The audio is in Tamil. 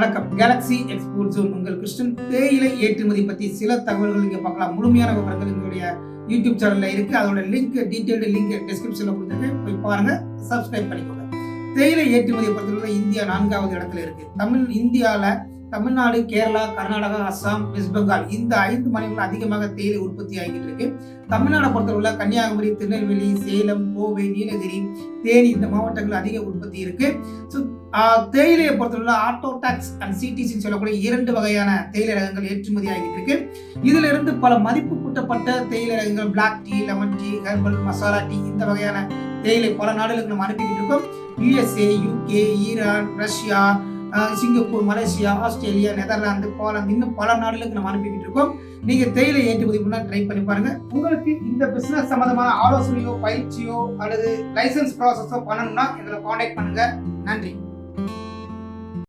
வணக்கம். கேலக்ஸி எக்ஸ்போர்ட் ஜோன் உங்கள் கிருஷ்ணன் தேயிலை ஏற்றுமதி பற்றி சில தகவல்கள் இங்கே பார்க்கலாம். முழுமையான விவரங்கள் எங்களுடைய யூடியூப் சேனலில் இருக்குது அதோட லிங்க் டீட்டெயில்டு லிங்க் டிஸ்கிரிப்ஷனில் கொடுத்துருக்கேன் போய் பாருங்க. சப்ஸ்கிரைப் பண்ணிக்கோங்க. தேயிலை ஏற்றுமதியை பொறுத்தவரை இந்தியா நான்காவது இடத்துல இருக்கு. தமிழ் இந்தியாவில் தமிழ்நாடு கேரளா கர்நாடகா அஸ்ஸாம் வெஸ்ட் பெங்கால் இந்த ஐந்து மாநிலங்கள் அதிகமாக தேயிலை உற்பத்தி ஆகிட்டு இருக்கு. தமிழ்நாடு பொறுத்தவரை கன்னியாகுமரி திருநெல்வேலி சேலம் கோவை நீலகிரி தேனி இந்த மாவட்டங்கள் அதிக உற்பத்தி இருக்கு. ஸோ தேயிலையை பொறுத்தவரை ஆட்டோ டாக்ஸ் அண்ட் சிடிசின்னு சொல்லக்கூடிய இரண்டு வகையான தேயிலை ரகங்கள் ஏற்றுமதி ஆகிட்டு இருக்கு. இதுல இருந்து பல மதிப்பு கூட்டப்பட்ட தேயிலை ரகங்கள் black tea lemon tea herbal masala tea இந்த வகையான தேயிலை பல நாடுகளுக்கு நம்ம அனுப்பிக்கிட்டு இருக்கோம். USA UK Iran Russia Singapore Malaysia Australia Netherlands Poland இன்னும் பல நாடுகளுக்கு நம்ம அனுப்பிக்கிட்டு இருக்கோம். நீங்க தேயிலை ஏற்றுமதி பண்ண ட்ரை பண்ணி பாருங்க. உங்களுக்கு இந்த பிசினஸ் சம்பந்தமான ஆலோசனையோ பயிற்சியோ அல்லது லைசன்ஸ் ப்ராசஸோ பண்ணணும்னா எங்களை காண்டாக்ட் பண்ணுங்க. நன்றி.